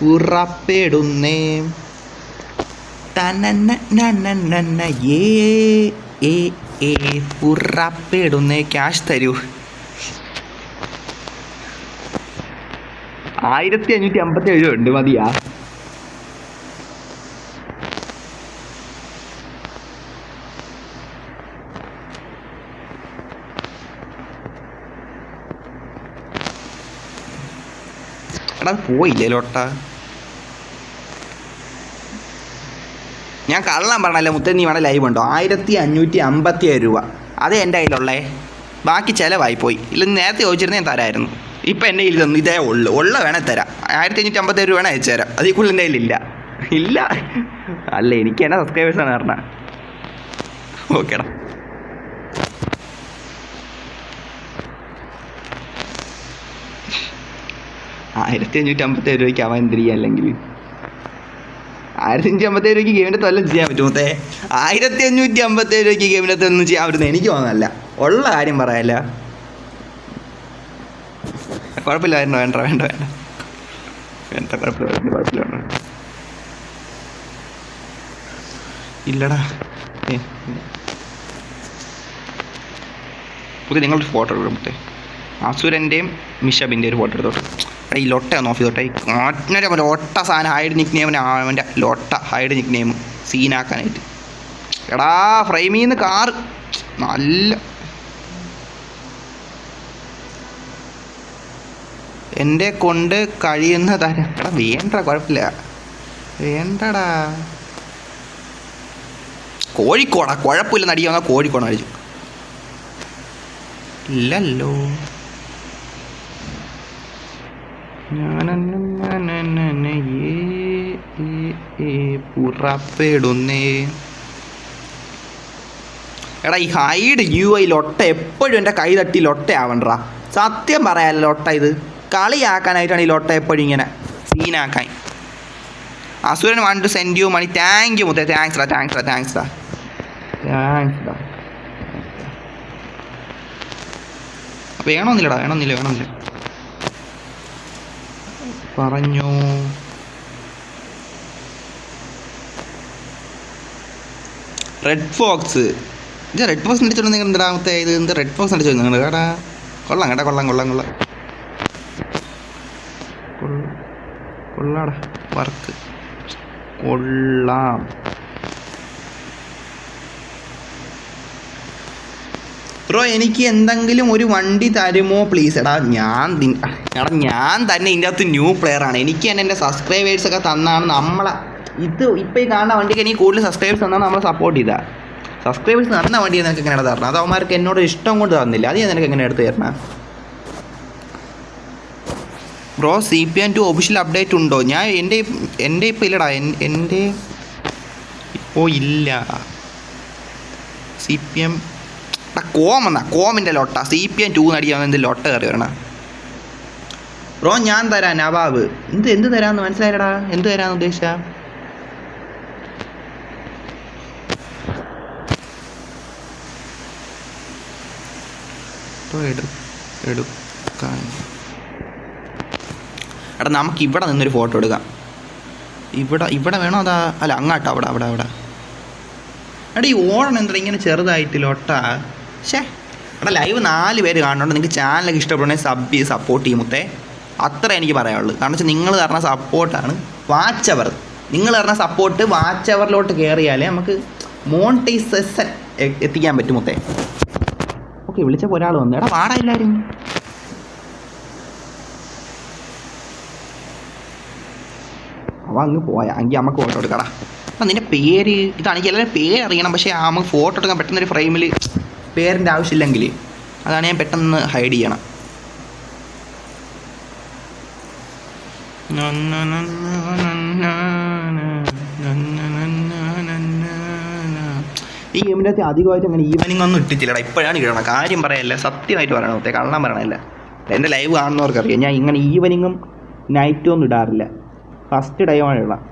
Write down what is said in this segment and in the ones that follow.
പുറപ്പെടുന്നേ പുറപ്പെടുന്നേ cash തരൂ ആയിരത്തി അഞ്ഞൂറ്റി അമ്പത്തി ഏഴ് ഉണ്ട് മതിയാ എടാ പോയില്ലേ ലോട്ട. ഞാൻ കള്ളം പറഞ്ഞല്ലേ മുത്തേ നീ വേണം ലൈവ് ഉണ്ടോ? ആയിരത്തി അഞ്ഞൂറ്റി അമ്പത്തി ഏഴ് രൂപ. അത് എന്റെ കയ്യിലുള്ളേ. ബാക്കി ചിലവായി പോയി. ഇല്ല നേരത്തെ ചോദിച്ചിരുന്ന ഞാൻ തരായിരുന്നു. ഇപ്പം എന്റെ കയ്യിൽ തന്നു ഇതേ ഉള്ളു. ഉള്ള വേണേൽ തരാം. ആയിരത്തി അഞ്ഞൂറ്റി അമ്പത്തേഴ് രൂപ വേണേൽ അയച്ചു തരാം. അതിൽ കൂടുതൽ എന്റെ കയ്യിലില്ല. ഇല്ല. അല്ല എനിക്ക് എന്നാ സബ്സ്ക്രൈബേഴ്സാണ് പറഞ്ഞത്. ഓക്കേടാ. ആയിരത്തി അഞ്ഞൂറ്റി അമ്പത്തേഴ് രൂപയ്ക്ക് അവൻ എന്ത് ചെയ്യാൻ അല്ലെങ്കിൽ? ആയിരത്തി അഞ്ഞൂറ്റി അമ്പത്തേഴ് രൂപയ്ക്ക് ഗെയിമിന്റെ തൊല്ലം ചെയ്യാൻ പറ്റുമോ ആയിരത്തി അഞ്ഞൂറ്റി അമ്പത്തേഴ് രൂപയ്ക്ക് ഗെയിമിന്റെ ഒന്നും ചെയ്യാൻ പറ്റുന്നത് എനിക്ക് തോന്നുന്നല്ല. ഉള്ള കാര്യം പറയാല്ല. കുഴപ്പമില്ല വേണ്ട വേണ്ട വേണ്ട വേണ്ട. കുഴപ്പമില്ല കുഴപ്പമില്ല വേണ്ട. ഇല്ലടാ. പുതിയ നിങ്ങളുടെ ഫോട്ടോ എടുക്കട്ടെ അസുരന്റെയും മിഷബിന്റെ ഒരു ഫോട്ടോ എടുത്തോട്ടെ. എടാ ഈ ലൊട്ട ഒന്ന് ഓഫ് ചെയ്തോട്ടെ. ഒറ്റ മറ്റേ ഒട്ട സാധനം ഹൈഡ് നിക് നെയിമിന് അവന്റെ ലൊട്ട ഹൈഡ് നിക് നെയിം സീനാക്കാനായിട്ട് എടാ ഫ്രെയിമിൽ നിന്ന് കാറ് നല്ല. എന്റെ കൊണ്ട് കഴിയുന്ന തരം. എടാ വേണ്ട കുഴപ്പമില്ല. വേണ്ടടാ. കോഴിക്കോടാ കുഴപ്പമില്ല നടിക്കുക വന്നാൽ അടിച്ചു ഇല്ലല്ലോ. പുറപ്പെടുന്നേ എടാ ഈ ഹൈഡ് യു ഐ ലൊട്ട എപ്പോഴും എന്റെ കൈ തട്ടി ലൊട്ട ആവണ്ടടാ സത്യം പറയാല്ല ലൊട്ട ഇത്. കളിയാക്കാനായിട്ടാണ് ഈ ലൊട്ട എപ്പോഴും ഇങ്ങനെ സീനാക്കാൻ. അസുരൻ one two send you money thank you മുത്തേ. താങ്ക്സ് ഡാ താങ്ക്സ് ഡാ താങ്ക്സ് ഡാ താങ്ക്സ് ഡാ വേണമെന്നില്ലടാ വേണമെന്നില്ല വേണമെന്നില്ല. പറഞ്ഞു. റെഡ് ഫോക്സ് ഇത് റെഡ് ഫോക്സ് അടിച്ചോണ്ട് നിങ്ങൾ രണ്ടാമത്തെ ഇത് എന്ത് റെഡ് ഫോക്സ് അടിച്ചോ നിങ്ങൾ കേടാ? കൊള്ളാം കേട്ടാ കൊള്ളാം കൊള്ളാം കൊള്ളാം. കൊള്ള- കൊള്ളാടാ വർക്ക്. കൊള്ളാം. ബ്രോ എനിക്ക് എന്തെങ്കിലും ഒരു വണ്ടി തരുമോ? പ്ലീസ് എടാ ഞാൻ എടാ ഞാൻ തന്നെ ഇതിന്റെ അകത്ത് ന്യൂ പ്ലെയർ ആണ്. എനിക്ക് തന്നെ എന്റെ സബ്സ്ക്രൈബേഴ്സ് ഒക്കെ തന്നാണ് നമ്മളെ ഇത് ഇപ്പോൾ ഈ കാണുന്ന വണ്ടിക്ക് എനിക്ക് കൂടുതൽ സബ്സ്ക്രൈബേഴ്സ് തന്നാൽ നമ്മളെ സപ്പോർട്ട് ചെയ്താൽ സബ്സ്ക്രൈബേഴ്സ് തന്ന വണ്ടി നിനക്ക് എങ്ങനെ തരണം? അത് അവന്മാർക്ക് എന്നോട് ഇഷ്ടം കൊണ്ട് തന്നില്ല. അത് ഞാൻ നിനക്ക് എങ്ങനെ എടുത്ത് തരണം? Bro C P N two official update ഉണ്ടോ? ഞാൻ എന്റെ എന്റെ ഇപ്പോൾ ഇല്ലടാ. എന്റെ ഇപ്പോൾ ഇല്ല. സി പി എം കോം എന്നാ കോമിന്റെ ലോട്ടാ. സി പി എം ടൂ നടിയാവുന്ന എന്ത് ലോട്ട കയറി വരണം? ബ്രോ ഞാൻ തരാം നവാബ്. എന്ത് എന്ത് തരാന്ന് മനസ്സിലായടാ എന്ത് തരാന്ന് ഉദ്ദേശിച്ച? എടുക്കാൻ. എടാ നമുക്ക് ഇവിടെ നിന്നൊരു ഫോട്ടോ എടുക്കാം. ഇവിടെ ഇവിടെ വേണോ അതാ? അല്ല അങ്ങാട്ടോ അവിടെ അവിടെ അവിടെ. എടാ ഈ ഓണം എന്താ ഇങ്ങനെ ചെറുതായിട്ട് ലൊട്ട? ഷേ എടാ ലൈവ് നാല് പേര് കാണുന്നുണ്ട്. നിങ്ങൾക്ക് ചാനലൊക്കെ ഇഷ്ടപ്പെടുകയാണെങ്കിൽ സബ് ചെയ്ത് സപ്പോർട്ട് ചെയ്യുമുത്തേ അത്ര എനിക്ക് പറയാനുള്ളൂ. കാരണം വെച്ചാൽ നിങ്ങൾ തരുന്ന സപ്പോർട്ടാണ് വാച്ച് അവർ നിങ്ങൾ തരുന്ന സപ്പോർട്ട് വാച്ച് അവറിലോട്ട് കയറിയാലേ നമുക്ക് മോണിറ്റൈസേഷൻ എത്തിക്കാൻ പറ്റും മുത്തേ. ഓക്കെ വിളിച്ചപ്പോൾ ഒരാൾ വന്നു. എടാ പാടായില്ലായിരുന്നു അവ അങ്ങ് പോയാ. എങ്കിൽ അമ്മയ്ക്ക് ഫോട്ടോ എടുക്കടാ. അപ്പം നിന്റെ പേര് ഇതാണെങ്കിൽ എല്ലാവരും പേര് അറിയണം പക്ഷേ ആ നമുക്ക് ഫോട്ടോ എടുക്കാൻ പെട്ടെന്നൊരു ഫ്രെയിമിൽ പേരിന്റെ ആവശ്യമില്ലെങ്കിൽ അതാണ് ഞാൻ പെട്ടെന്ന് ഹൈഡ് ചെയ്യണം. ഈ ഗെയിമിന്റെ അകത്ത് അധികമായിട്ട് അങ്ങനെ ഈവനിങ് ഒന്നും ഇട്ടിട്ടില്ലടാ. ഇപ്പോഴാണ് ഇടണം കാര്യം പറയല്ല സത്യമായിട്ട് പറയണം. ഒത്തേ കള്ളം പറയണല്ല എന്റെ ലൈവ് കാണുന്നവർക്കറിയാം. ഞാൻ ഇങ്ങനെ ഈവനിങ്ങും നൈറ്റും ഒന്നും ഇടാറില്ല. ഫസ്റ്റ് ടൈമാണ് ഇടാം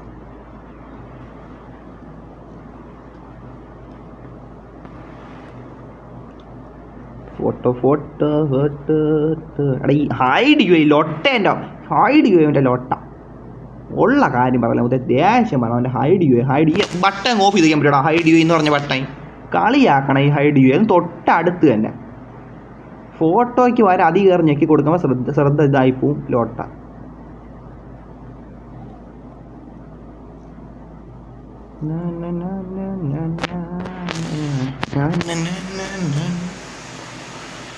ഫോട്ടോ ഫോട്ടോ ഫോട്ടോ എടാ ഈ ഹൈഡ് ചെയ്യോ ഈ ലൊട്ടേന്റെ ഹൈഡ് ചെയ്യോ എന്റെ ലൊട്ട ഉള്ള കാര്യം പറയാം മുത്തേ ദേഷ്യം പറയാം അവന്റെ ഹൈഡ് ചെയ്യോ ഹൈഡ് ചെയ്യ ബട്ടൺ ഓഫ് ചെയ്ത് ചെയ്യാൻ പറ്റുമോ ഹൈഡ് ചെയ്യോ എന്ന് പറഞ്ഞ ബട്ടൺ കളിയാക്കണം ഈ ഹൈഡ് ചെയ്യോ തൊട്ടടുത്ത് തന്നെ ഫോട്ടോയ്ക്ക് വരെ അധികം കയറി ഞെക്കി കൊടുക്കുമ്പോൾ ശ്രദ്ധ ശ്രദ്ധ ഇതായി പോവും ലോട്ട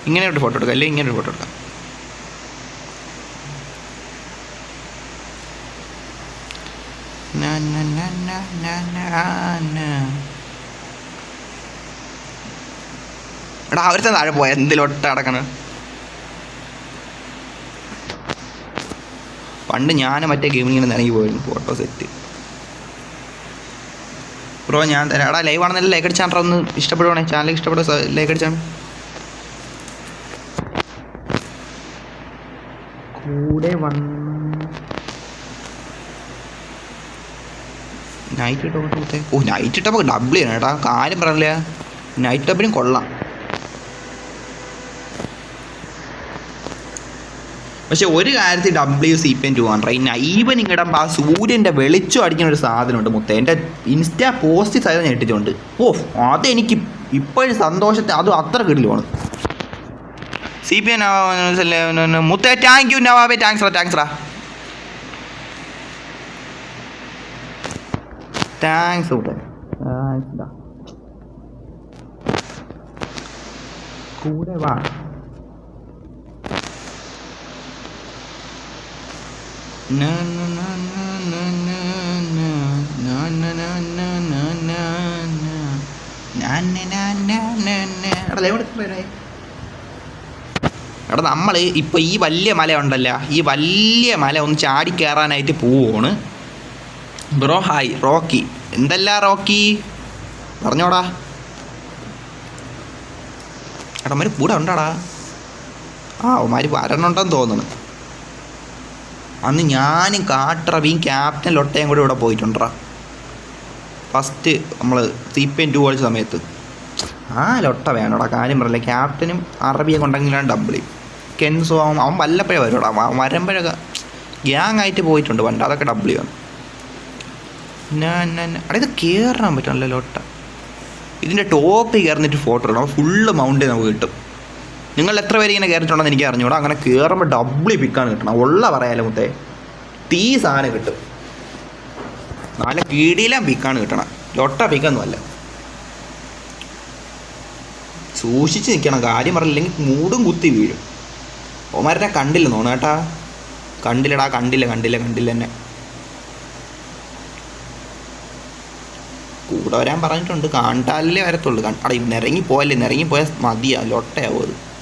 ഇങ്ങനെ ഒരു ഫോട്ടോ എടുക്കാം. അല്ലെങ്കിൽ ഇങ്ങനെ ഒരു ഫോട്ടോ എടുക്കാം. എടാ അവരുടെ താഴെ പോയ? എന്തിലൊട്ട അടക്കണ പണ്ട് ഞാൻ മറ്റേ ഗെയിമിൽ ഇങ്ങനെ നിറങ്ങി പോയിരുന്നു ഫോട്ടോ സെറ്റ് ബ്രോ ഞാൻ തരാം. എടാ ലൈവ് ആണെന്നല്ല ലൈക്ക് അടിച്ചാൽ ഒന്ന് ഇഷ്ടപ്പെടുവാണേ. ചാനൽ ഇഷ്ടപ്പെടുക ലൈക്ക് അടിച്ചാണ് കൂടെ വന്ന് നൈറ്റ് ഇട്ടോട്ടെ ഓ നൈറ്റ് ഇട്ടപ്പോൾ ഡബിൾ ചെയ്യണം കേട്ടോ കാര്യം പറഞ്ഞില്ല? നൈറ്റ് ടപ്പിനും കൊള്ളാം. പക്ഷെ ഒരു കാര്യത്തിൽ W C P N two ആണ് റൈറ്റ് ഈവൻ ഇങ്ങടം ആ സൂര്യന്റെ വെളിച്ചം അടിക്കുന്ന ഒരു സാധനമുണ്ട് മുത്ത. എന്റെ ഇൻസ്റ്റാ പോസ്റ്റ് സാധനം ഞാൻ ഇട്ടിട്ടുണ്ട്. ഓ അതെനിക്ക് ഇപ്പോഴും സന്തോഷത്തെ അതും അത്ര കിടിലുമാണ്. സി പി എൻ മുത്തേ താങ്ക് യു നവാബേ താങ്ക്സ് റാ താങ്ക്സ് റാ താങ്ക്സ് മുത്തേ താങ്ക്സ് ഡാ കൂടെ വാ Na എടാ നമ്മൾ ഇപ്പോൾ ഈ വലിയ മല ഉണ്ടല്ലോ ഈ വലിയ മല ഒന്ന് ചാടി കയറാനായിട്ട് പോവാണ്. Bro hi Rocky. എന്തല്ല റോക്കി? പറഞ്ഞോടാ. എടാ മാര് കൂടെ ഉണ്ടാടാ. ആ അവന്മാർ വരണുണ്ടെന്ന് തോന്നുന്നു. അന്ന് ഞാനും കാട്ടറവിയും ക്യാപ്റ്റൻ ലൊട്ടയും കൂടെ ഇവിടെ പോയിട്ടുണ്ടാ ഫസ്റ്റ് നമ്മൾ തീപ്പേൻ ടു കളിച്ച സമയത്ത്. ആ ലൊട്ട വേണോടാ. കാര്യം പറയില്ല ക്യാപ്റ്റനും അറബിയെ കൊണ്ടെങ്കിലാണ് ഡബിൾ കെൻസോ അവൻ അവൻ വല്ലപ്പോഴേ വരുവാടാ അവൻ വരുമ്പോഴൊക്കെ ഗ്യാങ് ആയിട്ട് പോയിട്ടുണ്ട്. പണ്ട് അതൊക്കെ ഡബ്ല്യു ആണ്. അവിടെ ഇത് കയറാൻ പറ്റും നല്ല ലോട്ട ഇതിന്റെ ടോപ്പ് കയറുന്നിട്ട് ഫോട്ടോ ഇടണം ഫുള്ള് മൗണ്ടേ നമുക്ക് കിട്ടും. നിങ്ങൾ എത്ര പേര് ഇങ്ങനെ കയറിയിട്ടുണ്ടെന്ന് എനിക്ക് അറിഞ്ഞൂടാ. അങ്ങനെ കയറുമ്പോൾ ഡബിൾ പിക്കാണ് കിട്ടണം. ഉള്ള പറയാലോ മുത്തേ. തീ സാധനം കിട്ടും. നല്ല കീടിയിലാം പിക്കാണ് കിട്ടണം. ലൊട്ട പിക്കൊന്നുമല്ല സൂക്ഷിച്ച് നിൽക്കണം കാര്യം പറഞ്ഞില്ലെങ്കിൽ മൂടും കുത്തി വീഴും. ഓമാരനെ കണ്ടില്ല തോന്നേട്ടാ കണ്ടില്ലടാ കണ്ടില്ല കണ്ടില്ല കണ്ടില്ല എന്നെ. കൂടെ വരാൻ പറഞ്ഞിട്ടുണ്ട്. കാണ്ടാലല്ലേ വരത്തുള്ളൂ. കണ്ട- അടാ നിറങ്ങി പോയല്ലേ നിറങ്ങി പോയാൽ മതിയാ. ലൊട്ടയാവും അത്.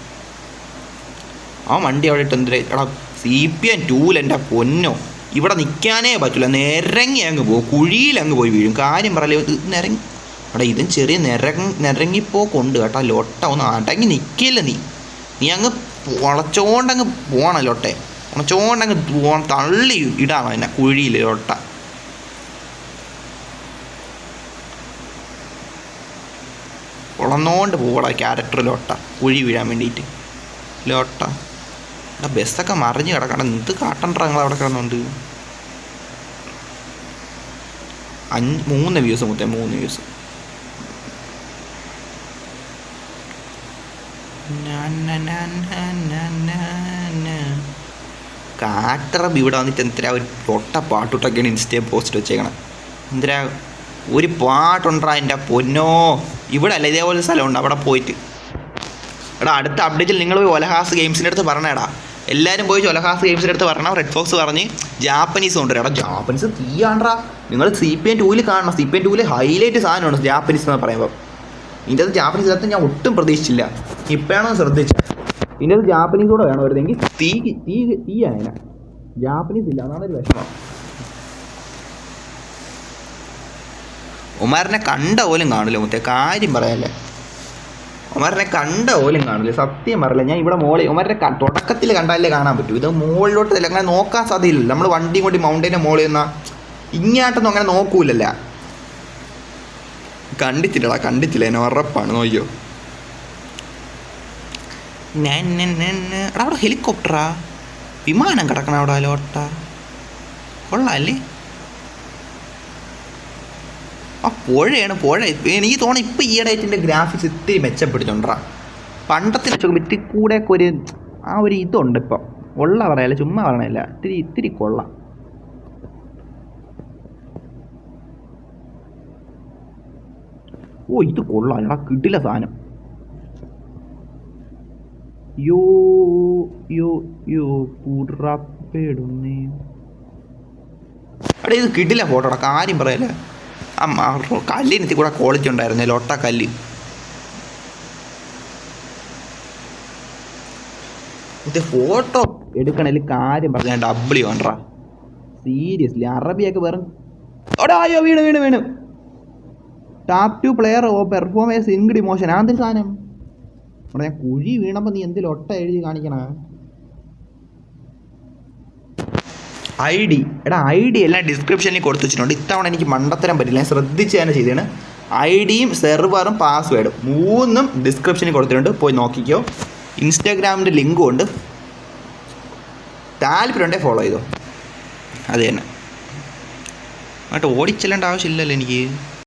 ആ വണ്ടി അവിടെ ഇട്ട് എന്തിനാ? എടാ സി പി എൻ ടൂൽ എന്റെ പൊന്നോ. ഇവിടെ നിൽക്കാനേ പറ്റില്ല നിരങ്ങി അങ്ങ് പോകും കുഴിയിൽ അങ്ങ് പോയി വീഴും. കാര്യം പറയല്ലേ ഇത് നിരങ്ങി എടാ ഇതും ചെറിയ നിരങ്ങി നിരങ്ങിപ്പോക്കുണ്ട് കേട്ടോ. ലൊട്ട ഒന്ന് അടങ്ങി നിൽക്കില്ല നീ. നീ അങ്ങ് ഉളച്ചോണ്ടങ്ങ് പോകണം ലൊട്ടെ. ഉണച്ചോണ്ടങ്ങ് പോകണം തള്ളി ഇടാണോ എന്നെ കുഴിയിൽ ലൊട്ട. ഉളന്നോണ്ട് പോവടാ ക്യാരക്ടർ ലോട്ട. കുഴി വീഴാൻ വേണ്ടിയിട്ട് ലോട്ട. എടാ ബസ്സൊക്കെ മറിഞ്ഞ് കിടക്കണം. എന്ത് കാട്ടണ്ട നിങ്ങൾ അവിടെ കിടന്നുണ്ട്? അഞ്ച് മൂന്ന് വ്യൂസ് മുത്തേ മൂന്ന് വ്യൂസ് കാട്ടറബ് ഇവിടെ വന്നിട്ട് എന്തിനാ ഒരു പൊട്ട പാട്ടുട്ടൊക്കെയാണ് ഇൻസ്റ്റയിൽ പോസ്റ്റ് വെച്ചേക്കണം? എന്തിനാ ഒരു പാട്ടുണ്ടാ എന്റെ പൊന്നോ? ഇവിടെ അല്ല ഇതേപോലെ സ്ഥലമുണ്ട് അവിടെ പോയിട്ട്. എടാ അടുത്ത അപ്ഡേറ്റിൽ നിങ്ങൾ പോയി ഒലഹാസ് ഗെയിംസിന്റെ അടുത്ത് പറഞ്ഞേടാ. എല്ലാവരും പോയി ഒലഹാസ് ഗെയിംസിന്റെ അടുത്ത് പറഞ്ഞാൽ റെഡ് ഫോക്സ് പറഞ്ഞ് ജാപ്പനീസ് കൊണ്ടുവരാം എടാ ജാപ്പനീസ് തീയാണ്ടാ. നിങ്ങൾ സി പി എൻ ടൂവിൽ കാണണം. സി പി എൻ ടൂവിൽ ഹൈലൈറ്റ് സാധനമാണ് ജാപ്പനീസ് എന്ന് പറയുമ്പോൾ ഇതിന്റെ അത് ജാപ്പനീസ് ഇതിനകത്ത് ഞാൻ ഒട്ടും പ്രതീക്ഷിച്ചില്ല. ഇപ്പോഴാണ് ശ്രദ്ധിച്ചത്? ഇതിന്റെ അത് ജാപ്പനീസ് കൂടെ വേണം വരുന്നെങ്കിൽ തീ തീ തീ ആയന. ജാപ്പനീസ് ഇല്ല അതാണ് ഒരു വിഷമം. ഉമാറിനെ കണ്ട പോലും കാണില്ല മുത്തേ കാര്യം പറയാല്ലേ? ഉമാറിനെ കണ്ട പോലും കാണില്ല സത്യം പറയില്ല? ഞാൻ ഇവിടെ മോളിൽ ഉമാറിനെ തുടക്കത്തിൽ കണ്ടാലേ കാണാൻ പറ്റൂ. ഇത് മുകളിലോട്ട് അങ്ങനെ നോക്കാൻ സാധ്യതയില്ല നമ്മൾ വണ്ടിയും കൊണ്ട് മൗണ്ടൈന്റെ മോളിൽ നിന്നാ ഇങ്ങോട്ടൊന്നും അങ്ങനെ നോക്കൂലല്ല? കണ്ടിട്ടില്ലടാ കണ്ടിട്ടില്ല എന്നെ ഉറപ്പാണ് ഞാൻ- എടാ അവിടെ ഹെലികോപ്റ്ററാ. വിമാനം കിടക്കണം അവിടെ ലോട്ട. കൊള്ളാല്ലേ ആ പുഴയാണ് പുഴ. എനിക്ക് തോന്നുന്നു ഇപ്പം ഈ ഇടയായിട്ട് ഗ്രാഫിക്സ് ഇത്തിരി മെച്ചപ്പെടുത്തുണ്ടാ പണ്ടത്തെ വെച്ച് നോക്കുമ്പോൾ ഇത്തിരി കൂടെയൊക്കെ ഒരു ആ ഒരു ഇതുണ്ട് ഇപ്പം. ഉള്ള പറയല്ല ചുമ്മാ പറയണില്ല ഇത്തിരി ഇത്തിരി കൊള്ളാം. ഓ ഇത് കൊള്ളാം. എടാ കിട്ടില്ല സാധനം. യോ യോ യോ പുറപ്പെടുന്നേ. അവിടെ ഇത് കിട്ടില്ല ഫോട്ടോടാ കാര്യം പറയല്ല? ആ കല്ലിനെത്തി കല്ലിനത്തി കൂടെ ക്വാളിറ്റി ഉണ്ടായിരുന്നേ ലൊട്ട കല്ല്. ഇത് ഫോട്ടോ എടുക്കണേൽ കാര്യം പറഞ്ഞ ഡബ്ല്യു വേണ്ട സീരിയസ്ലി അറബിയൊക്കെ വെറും ഓടാ അയ്യോ വീണ് വീണ് വീണ്. Tap to player oh performers ഇൻഗ്ഡ് ഇമോഷൻ ആ എന്തൊരു സാധനം? അവിടെ ഞാൻ കുഴി വീണപ്പോൾ നീ എന്തിൽ ഒട്ട എഴുതി കാണിക്കണ? ഐ ഡി എടാ ഐ ഡി എല്ലാം ഡിസ്ക്രിപ്ഷനിൽ കൊടുത്തു വെച്ചിട്ടുണ്ട്. ഇത്തവണ എനിക്ക് മണ്ടത്തരം പറ്റില്ല. ഞാൻ ശ്രദ്ധിച്ച് തന്നെ ചെയ്തതാണ് ഐ ഡിയും സെർവറും പാസ്വേഡും മൂന്നും ഡിസ്ക്രിപ്ഷനിൽ കൊടുത്തിട്ടുണ്ട്. പോയി നോക്കിക്കോ. ഇൻസ്റ്റാഗ്രാമിന്റെ ലിങ്കും ഉണ്ട്. താല്പര്യമുണ്ടെങ്കിൽ ഫോളോ ചെയ്തോ? അത് തന്നെ. അങ്ങോട്ട് ഓടിച്ചെല്ലേണ്ട ആവശ്യമില്ലല്ലോ എനിക്ക്.